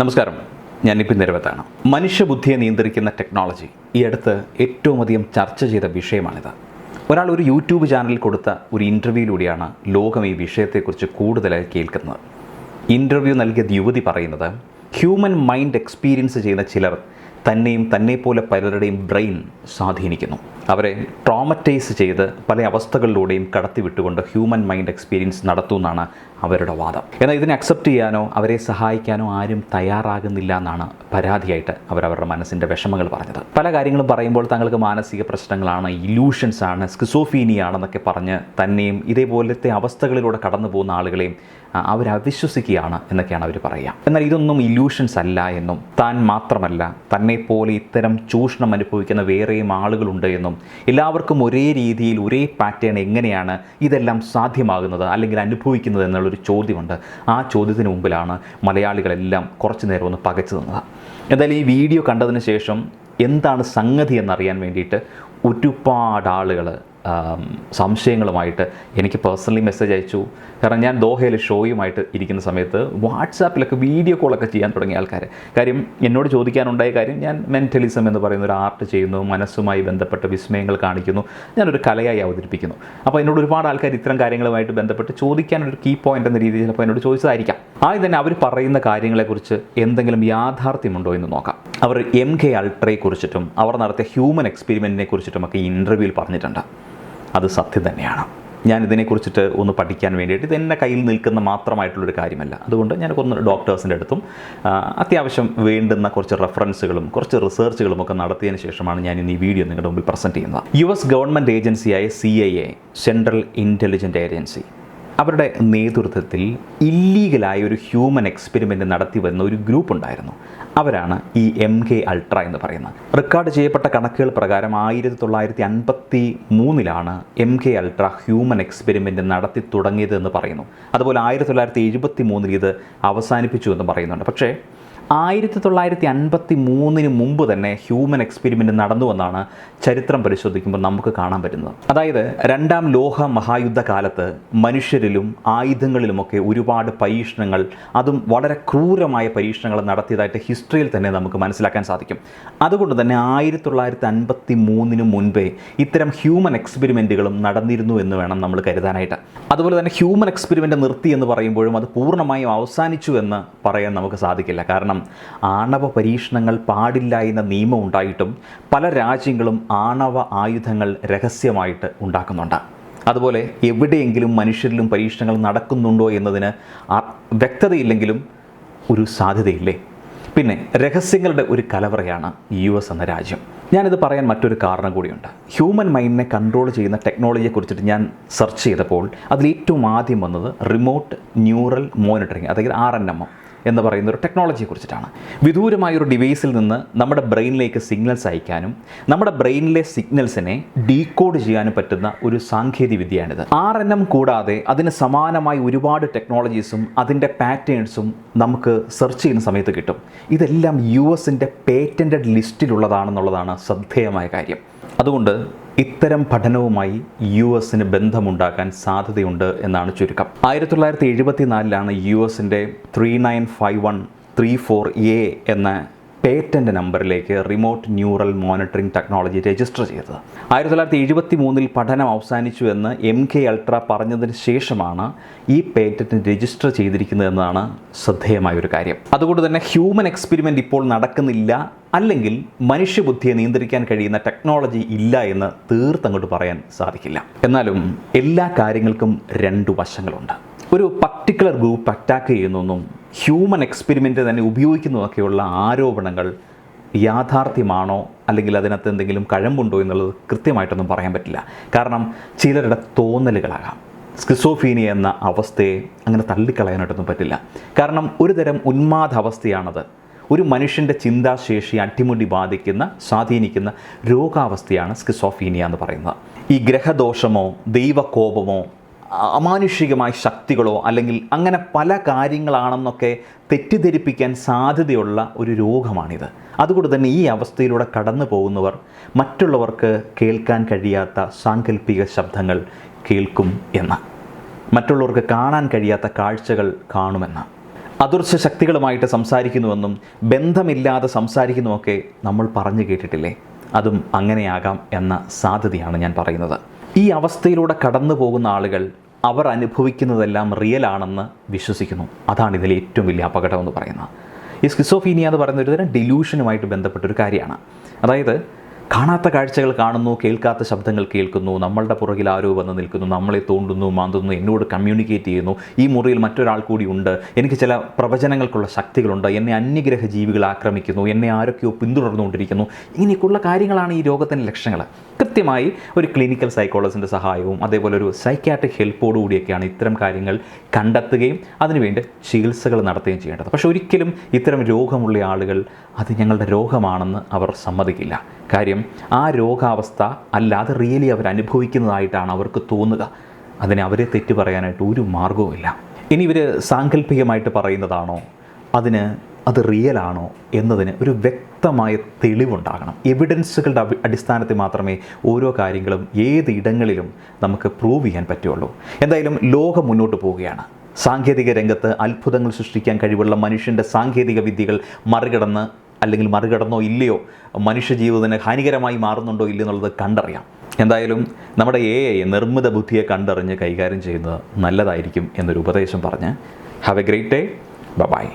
നമസ്കാരം. ഞാൻ ഞാനിപ്പോൾ നിരവത്താണ്. മനുഷ്യബുദ്ധിയെ നിയന്ത്രിക്കുന്ന ടെക്നോളജി ഈ അടുത്ത് ഏറ്റവും അധികം ചർച്ച ചെയ്ത വിഷയമാണിത്. ഒരാൾ ഒരു യൂട്യൂബ് ചാനലിൽ കൊടുത്ത ഒരു ഇന്റർവ്യൂയിലൂടെയാണ് ലോകം ഈ വിഷയത്തെക്കുറിച്ച് കൂടുതലായി കേൾക്കുന്നത്. ഇന്റർവ്യൂ നൽകിയ യുവതി പറയുന്നത് ഹ്യൂമൻ മൈൻഡ് എക്സ്പീരിയൻസ് ചെയ്യുന്ന ചിലർ തന്നെയും തന്നെപ്പോലെ പലരുടെയും ബ്രെയിൻ സ്വാധീനിക്കുന്നു. അവരെ ട്രോമറ്റൈസ് ചെയ്ത് പല അവസ്ഥകളിലൂടെയും കടത്തിവിട്ടുകൊണ്ട് ഹ്യൂമൻ മൈൻഡ് എക്സ്പീരിയൻസ് നടത്തുമെന്നാണ് അവരുടെ വാദം. എന്നാൽ ഇതിനെ അക്സെപ്റ്റ് ചെയ്യാനോ അവരെ സഹായിക്കാനോ ആരും തയ്യാറാകുന്നില്ല എന്നാണ് പരാതിയായിട്ട് അവരവരുടെ മനസ്സിന്റെ വിഷമങ്ങൾ പറഞ്ഞത്. പല കാര്യങ്ങളും പറയുമ്പോൾ തങ്ങൾക്ക് മാനസിക പ്രശ്നങ്ങളാണ് ഇലൂഷൻസ് ആണ് സ്കിസോഫീനിയാണെന്നൊക്കെ പറഞ്ഞ് തന്നെയും ഇതേപോലത്തെ അവസ്ഥകളിലൂടെ കടന്നു പോകുന്ന ആളുകളെയും അവരവിശ്വസിക്കുകയാണ് എന്നൊക്കെയാണ് അവർ പറയുക. എന്നാൽ ഇതൊന്നും ഇല്യൂഷൻസ് അല്ല എന്നും താൻ മാത്രമല്ല തന്നെ പോലെ ഇത്തരം ചൂഷണം അനുഭവിക്കുന്ന വേറെയും ആളുകളുണ്ട് എന്നും എല്ലാവർക്കും ഒരേ രീതിയിൽ ഒരേ പാറ്റേൺ എങ്ങനെയാണ് ഇതെല്ലാം സാധ്യമാകുന്നത് അല്ലെങ്കിൽ അനുഭവിക്കുന്നത് എന്നുള്ളൊരു ചോദ്യമുണ്ട്. ആ ചോദ്യത്തിന് മുമ്പിലാണ് മലയാളികളെല്ലാം കുറച്ച് നേരം ഒന്ന് പകച്ചു നിന്നത്. എന്തായാലും ഈ വീഡിയോ കണ്ടതിന് ശേഷം എന്താണ് സംഗതി എന്നറിയാൻ വേണ്ടിയിട്ട് ഒരുപാട് ആളുകൾ സംശയങ്ങളുമായിട്ട് എനിക്ക് പേഴ്സണലി മെസ്സേജ് അയച്ചു. കാരണം ഞാൻ ദോഹയിൽ ഷോയുമായിട്ട് ഇരിക്കുന്ന സമയത്ത് വാട്സാപ്പിലൊക്കെ വീഡിയോ കോളൊക്കെ ചെയ്യാൻ തുടങ്ങിയ ആൾക്കാർ കാര്യം എന്നോട് ചോദിക്കാനുണ്ടായ കാര്യം ഞാൻ മെന്റലിസം എന്ന് പറയുന്ന ഒരു ആർട്ട് ചെയ്യുന്നു മനസ്സുമായി ബന്ധപ്പെട്ട വിസ്മയങ്ങൾ കാണിക്കുന്നു ഞാനൊരു കലയായി അവതരിപ്പിക്കുന്നു. അപ്പോൾ എന്നോട് ഒരുപാട് ആൾക്കാർ ഇത്തരം കാര്യങ്ങളുമായിട്ട് ബന്ധപ്പെട്ട് ചോദിക്കാനൊരു കീ പോയിന്റ് എന്ന രീതിയിൽ ചിലപ്പോൾ എന്നോട് ചോദിച്ചതായിരിക്കാം. ആദ്യം തന്നെ അവർ പറയുന്ന കാര്യങ്ങളെക്കുറിച്ച് എന്തെങ്കിലും യാഥാർത്ഥ്യമുണ്ടോ എന്ന് നോക്കാം. അവർ എം കെ അൾട്രയെ കുറിച്ചിട്ടും അവർ നടത്തിയ ഹ്യൂമൻ എക്സ്പെരിമെന്റിനെ കുറിച്ചിട്ടും ഒക്കെ ഇന്റർവ്യൂവിൽ പറഞ്ഞിട്ടുണ്ട്. അത് സത്യം തന്നെയാണ്. ഞാൻ ഇതിനെക്കുറിച്ചിട്ട് ഒന്ന് പഠിക്കാൻ വേണ്ടിയിട്ട് ഇത് എന്റെ കയ്യിൽ നിൽക്കുന്ന മാത്രമായിട്ടുള്ളൊരു കാര്യമല്ല. അതുകൊണ്ട് ഞാൻ കുറച്ച് ഡോക്ടേഴ്സിന്റെ അടുത്തും അത്യാവശ്യം വേണ്ടുന്ന കുറച്ച് റെഫറൻസുകളും കുറച്ച് റിസർച്ചുകളും ഒക്കെ നടത്തിയതിന് ശേഷമാണ് ഞാൻ ഇന്ന് ഈ വീഡിയോ നിങ്ങളുടെ മുമ്പിൽ പ്രസന്റ് ചെയ്യുന്നത്. യു എസ് ഗവൺമെന്റ് ഏജൻസിയായ C I A central intelligent agency. അവരുടെ നേതൃത്വത്തിൽ ഇല്ലീഗലായ ഒരു ഹ്യൂമൻ എക്സ്പെരിമെന്റ് നടത്തി വന്ന ഒരു ഗ്രൂപ്പ് ഉണ്ടായിരുന്നു. അവരാണ് ഈ എം കെ അൾട്ര എന്ന് പറയുന്നത്. റെക്കോർഡ് ചെയ്യപ്പെട്ട കണക്കുകൾ പ്രകാരം ആയിരത്തി തൊള്ളായിരത്തി അൻപത്തി മൂന്നിലാണ് M K ultra human experiment നടത്തി തുടങ്ങിയത് എന്ന് പറയുന്നു. അതുപോലെ ആയിരത്തി തൊള്ളായിരത്തി എഴുപത്തി മൂന്നിൽ ഇത് അവസാനിപ്പിച്ചു എന്ന് പറയുന്നുണ്ട്. പക്ഷേ ആയിരത്തി തൊള്ളായിരത്തി അൻപത്തി മൂന്നിന് മുമ്പ് തന്നെ ഹ്യൂമൻ എക്സ്പെരിമെന്റ് നടന്നുവെന്നാണ് ചരിത്രം പരിശോധിക്കുമ്പോൾ നമുക്ക് കാണാൻ പറ്റുന്നത്. അതായത് രണ്ടാം ലോക മഹായുദ്ധ കാലത്ത് മനുഷ്യരിലും ആയുധങ്ങളിലുമൊക്കെ ഒരുപാട് പരീക്ഷണങ്ങൾ അതും വളരെ ക്രൂരമായ പരീക്ഷണങ്ങൾ നടത്തിയതായിട്ട് ഹിസ്റ്ററിയിൽ തന്നെ നമുക്ക് മനസ്സിലാക്കാൻ സാധിക്കും. അതുകൊണ്ട് തന്നെ ആയിരത്തി തൊള്ളായിരത്തി അൻപത്തി മൂന്നിന് മുൻപേ ഇത്തരം ഹ്യൂമൻ എക്സ്പെരിമെന്റുകളും നടന്നിരുന്നു എന്ന് വേണം നമ്മൾ കരുതാനായിട്ട്. അതുപോലെ തന്നെ ഹ്യൂമൻ എക്സ്പെരിമെന്റ് നിർത്തി എന്ന് പറയുമ്പോഴും അത് പൂർണമായും അവസാനിച്ചു എന്ന് പറയാൻ നമുക്ക് സാധിക്കില്ല. കാരണം ആണവ പരീക്ഷണങ്ങൾ പാടില്ല എന്ന നിയമം ഉണ്ടായിട്ടും പല രാജ്യങ്ങളും ആണവ ആയുധങ്ങൾ രഹസ്യമായിട്ട് ഉണ്ടാക്കുന്നുണ്ട്. അതുപോലെ എവിടെയെങ്കിലും മനുഷ്യരിലും പരീക്ഷണങ്ങൾ നടക്കുന്നുണ്ടോ എന്നതിന് വ്യക്തതയില്ലെങ്കിലും ഒരു സാധ്യതയില്ലേ? പിന്നെ രഹസ്യങ്ങളുടെ ഒരു കലവറയാണ് യു എസ് എന്ന രാജ്യം. ഞാനിത് പറയാൻ മറ്റൊരു കാരണം കൂടിയുണ്ട്. ഹ്യൂമൻ മൈൻഡിനെ കൺട്രോൾ ചെയ്യുന്ന ടെക്നോളജിയെ കുറിച്ചിട്ട് ഞാൻ സെർച്ച് ചെയ്തപ്പോൾ അതിൽ ഏറ്റവും ആദ്യം വന്നത് റിമോട്ട് ന്യൂറൽ മോണിറ്ററിങ് അതായത് ആർ എൻ എം. എന്ന് പറയുന്ന ഒരു ടെക്നോളജിയെ കുറിച്ചിട്ടാണ്. വിദൂരമായ ഒരു ഡിവൈസിൽ നിന്ന് നമ്മുടെ ബ്രെയിനിലേക്ക് സിഗ്നൽസ് അയക്കാനും നമ്മുടെ ബ്രെയിനിലെ സിഗ്നൽസിനെ ഡീകോഡ് ചെയ്യാനും പറ്റുന്ന ഒരു സാങ്കേതിക വിദ്യയാണിത്. ആർ എൻ എം കൂടാതെ അതിന് സമാനമായ ഒരുപാട് ടെക്നോളജീസും അതിന്റെ പാറ്റേൺസും നമുക്ക് സെർച്ച് ചെയ്യുന്ന സമയത്ത് കിട്ടും. ഇതെല്ലാം യു എസിന്റെ പേറ്റന്റഡ് ലിസ്റ്റിലുള്ളതാണെന്നുള്ളതാണ് ശ്രദ്ധേയമായ കാര്യം. അതുകൊണ്ട് ഇത്തരം പഠനവുമായി യു എസിന് ബന്ധമുണ്ടാക്കാൻ സാധ്യതയുണ്ട് എന്നാണ് ചുരുക്കം. ആയിരത്തി തൊള്ളായിരത്തി എഴുപത്തി നാലിലാണ് യു എസിന്റെ three nine five one three four A എന്ന പേറ്റന്റ് നമ്പറിലേക്ക് remote neural monitoring technology register ചെയ്തത്. ആയിരത്തി തൊള്ളായിരത്തി എഴുപത്തി മൂന്നിൽ പഠനം അവസാനിച്ചു എന്ന് എം കെ അൾട്ര പറഞ്ഞതിന് ശേഷമാണ് ഈ പേറ്റന്റ് രജിസ്റ്റർ ചെയ്തിരിക്കുന്നത് എന്നതാണ് ശ്രദ്ധേയമായ ഒരു കാര്യം. അതുകൊണ്ട് തന്നെ ഹ്യൂമൻ എക്സ്പെരിമെന്റ് ഇപ്പോൾ നടക്കുന്നില്ല അല്ലെങ്കിൽ മനുഷ്യബുദ്ധിയെ നിയന്ത്രിക്കാൻ കഴിയുന്ന ടെക്നോളജി ഇല്ല എന്ന് തീർത്തങ്ങോട്ട് പറയാൻ സാധിക്കില്ല. എന്നാലും എല്ലാ കാര്യങ്ങൾക്കും രണ്ട് വശങ്ങളുണ്ട്. ഒരു പർട്ടിക്കുലർ ഗ്രൂപ്പ് അറ്റാക്ക് ചെയ്യുന്നൊന്നും ഹ്യൂമൻ എക്സ്പെരിമെന്റ് തന്നെ ഉപയോഗിക്കുന്നതൊക്കെയുള്ള ആരോപണങ്ങൾ യാഥാർത്ഥ്യമാണോ അല്ലെങ്കിൽ അതിനകത്ത് എന്തെങ്കിലും കഴമ്പുണ്ടോ എന്നുള്ളത് കൃത്യമായിട്ടൊന്നും പറയാൻ പറ്റില്ല. കാരണം ചിലരുടെ തോന്നലുകളാകാം. സ്കിസോഫീനിയ എന്ന അവസ്ഥയെ അങ്ങനെ തള്ളിക്കളയാനായിട്ടൊന്നും പറ്റില്ല. കാരണം ഒരു തരം ഉന്മാദ അവസ്ഥയാണത്. ഒരു മനുഷ്യന്റെ ചിന്താശേഷി അട്ടിമുടി ബാധിക്കുന്ന സ്വാധീനിക്കുന്ന രോഗാവസ്ഥയാണ് സ്കിസോഫീനിയ എന്ന് പറയുന്നത്. ഈ ഗ്രഹദോഷമോ ദൈവകോപമോ അമാനുഷികമായ ശക്തികളോ അല്ലെങ്കിൽ അങ്ങനെ പല കാര്യങ്ങളാണെന്നൊക്കെ തെറ്റിദ്ധരിപ്പിക്കാൻ സാധ്യതയുള്ള ഒരു രോഗമാണിത്. അതുകൊണ്ട് തന്നെ ഈ അവസ്ഥയിലൂടെ കടന്നു പോകുന്നവർ മറ്റുള്ളവർക്ക് കേൾക്കാൻ കഴിയാത്ത സാങ്കല്പിക ശബ്ദങ്ങൾ കേൾക്കും എന്ന്. മറ്റുള്ളവർക്ക് കാണാൻ കഴിയാത്ത കാഴ്ചകൾ കാണുമെന്ന്. അദൃശ്യ ശക്തികളുമായിട്ട് സംസാരിക്കുന്നുവെന്നും ബന്ധമില്ലാതെ സംസാരിക്കുന്നുമൊക്കെ നമ്മൾ പറഞ്ഞു കേട്ടിട്ടില്ലേ? അതും അങ്ങനെയാകാം എന്ന സാധ്യതയാണ് ഞാൻ പറയുന്നത്. ഈ അവസ്ഥയിലൂടെ കടന്നു പോകുന്ന ആളുകൾ അവർ അനുഭവിക്കുന്നതെല്ലാം റിയൽ ആണെന്ന് വിശ്വസിക്കുന്നു. അതാണ് ഇതിലെ ഏറ്റവും വലിയ അപകടം എന്ന് പറയുന്നത്. ഈ സ്കിസോഫീനിയ എന്ന് പറയുന്ന ഒരു തരം ഡിലൂഷനുമായിട്ട് ബന്ധപ്പെട്ടൊരു കാര്യമാണ്. അതായത് കാണാത്ത കാഴ്ചകൾ കാണുന്നു കേൾക്കാത്ത ശബ്ദങ്ങൾ കേൾക്കുന്നു നമ്മളുടെ പുറകിൽ ആരോ വന്ന് നിൽക്കുന്നു നമ്മളെ തോണ്ടുന്നു മാന്തുന്നു എന്നോട് കമ്മ്യൂണിക്കേറ്റ് ചെയ്യുന്നു. ഈ മുറിയിൽ മറ്റൊരാൾ കൂടി ഉണ്ട്. എനിക്ക് ചില പ്രവചനങ്ങൾക്കുള്ള ശക്തികളുണ്ട്. എന്നെ അന്യഗ്രഹ ജീവികൾ ആക്രമിക്കുന്നു. എന്നെ ആരൊക്കെയോ പിന്തുടർന്നുകൊണ്ടിരിക്കുന്നു. ഇങ്ങനെയൊക്കെയുള്ള കാര്യങ്ങളാണ് ഈ രോഗത്തിന്റെ ലക്ഷണങ്ങൾ. കൃത്യമായി ഒരു ക്ലിനിക്കൽ സൈക്കോളജിന്റെ സഹായവും അതേപോലെ ഒരു സൈക്യാട്രിക് ഹെൽപ്പോടുകൂടിയൊക്കെയാണ് ഇത്തരം കാര്യങ്ങൾ കണ്ടെത്തുകയും അതിനുവേണ്ടി ചികിത്സകൾ നടത്തുകയും ചെയ്യേണ്ടത്. പക്ഷേ ഒരിക്കലും ഇത്തരം രോഗമുള്ള ആളുകൾ അത് ഞങ്ങളുടെ രോഗമാണെന്ന് അവർ സമ്മതിക്കില്ല. കാര്യം ആ രോഗാവസ്ഥ അല്ലാതെ റിയലി അവർ അനുഭവിക്കുന്നതായിട്ടാണ് അവർക്ക് തോന്നുക. അതിനെ അവരെ തെറ്റു പറയാനായിട്ട് ഒരു മാർഗവുമില്ല ഇനി ഇവർ സാങ്കല്പികമായിട്ട് പറയുന്നതാണോ? അതിന് അത് റിയലാണോ എന്നതിന് ഒരു വ്യക്തമായ തെളിവുണ്ടാകണം. എവിഡൻസുകളുടെ അടിസ്ഥാനത്തിൽ മാത്രമേ ഓരോ കാര്യങ്ങളും ഏത് ഇടങ്ങളിലും നമുക്ക് പ്രൂവ് ചെയ്യാൻ പറ്റുള്ളൂ. എന്തായാലും ലോകം മുന്നോട്ട് പോവുകയാണ്. സാങ്കേതിക രംഗത്ത് അത്ഭുതങ്ങൾ സൃഷ്ടിക്കാൻ കഴിവുള്ള മനുഷ്യന്റെ സാങ്കേതിക വിദ്യകൾ മറികടന്ന് അല്ലെങ്കിൽ മറികടന്നോ ഇല്ലയോ? മനുഷ്യ ജീവിതത്തിന് ഹാനികരമായി മാറുന്നുണ്ടോ ഇല്ലയോ എന്നുള്ളത് കണ്ടറിയാം. എന്തായാലും നമ്മുടെ എ ഐ നിർമ്മിത ബുദ്ധിയെ കണ്ടറിഞ്ഞ് കൈകാര്യം ചെയ്യുന്നത് നല്ലതായിരിക്കും എന്നൊരു ഉപദേശം പറഞ്ഞ് have a great day bye